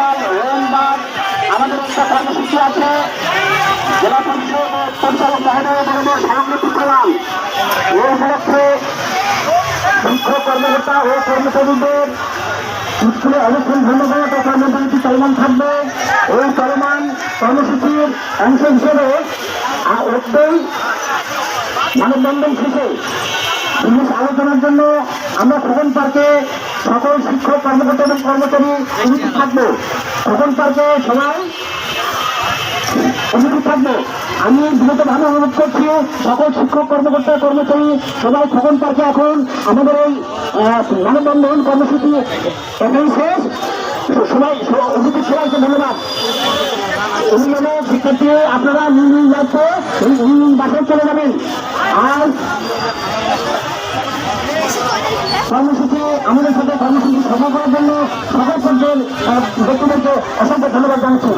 আগামীকাল রোববার একটা কর্মসূচি আছে। জেলা পরিষদ পরিচালক মহোদয় শিক্ষক কর্মকর্তা ও কর্মচারীদের স্কুলে অবস্থান ধন্যবাদ। ও কর্মসূচি চলমান থাকবে। এই চলমান কর্মসূচির অংশ হিসেবে অবশ্যই মানববন্ধন শেষে আলোচনার জন্য আমরা খোকন পার্কে সকল শিক্ষক, কর্মকর্তা এবং কর্মচারী উপস্থিত থাকব। খোকন পার্কে সবাই উপস্থিত থাকব। আমি দ্রুতভাবে অনুরোধ করছি, সকল শিক্ষক, কর্মকর্তা, কর্মচারী সবাই খোকন পার্কে এখন আমাদের এই মানববন্ধন কর্মসূচি এখানে শেষ। সবাই, সবাই- সবাইকে ধন্যবাদ। শিক্ষার্থী, আপনারা নিজ নিজ বাসায় চলে যাবেন। আর কর্মসূচি আমাদের সাথে কর্মসূচি সফল করার জন্য সকল পর্যায়ের ব্যক্তিদেরকে অসংখ্য ধন্যবাদ জানাচ্ছি।